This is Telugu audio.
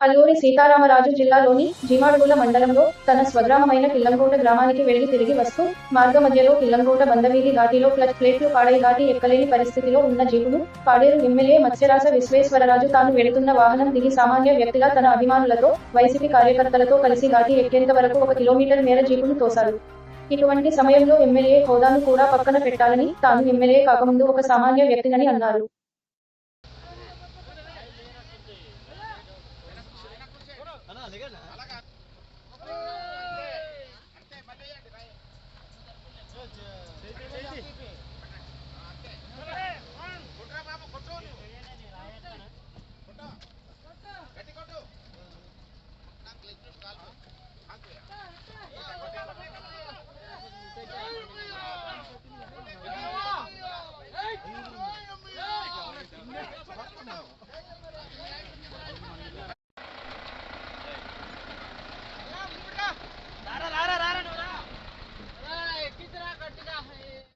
అల్లూరి సీతారామరాజు జిల్లాలోని జీమాడుగుల మండలంలో తన స్వగ్రామమైన కిల్లంకోట గ్రామానికి వెళ్ళి తిరిగి వస్తూ మార్గ మధ్యలో కిల్లంకోట బందవీధి ఘాటిలో క్లచ్ ప్లేట్లు పాడై ఘాటి ఎక్కలేని పరిస్థితిలో ఉన్న జీపును పాడేరు ఎమ్మెల్యే మత్స్యరాజ విశ్వేశ్వరరాజు తాను వెళుతున్న వాహనం దిగి సామాన్య వ్యక్తిగా తన అభిమానులతో వైసీపీ కార్యకర్తలతో కలిసి ఘాటి ఎక్కేంత వరకు ఒక కిలోమీటర్ మేర జీపును తోశారు. ఇటువంటి సమయంలో ఎమ్మెల్యే హోదాను కూడా పక్కన పెట్టాలని తాను ఎమ్మెల్యే కాకముందు ఒక సామాన్య వ్యక్తినని అన్నారు. செய்தி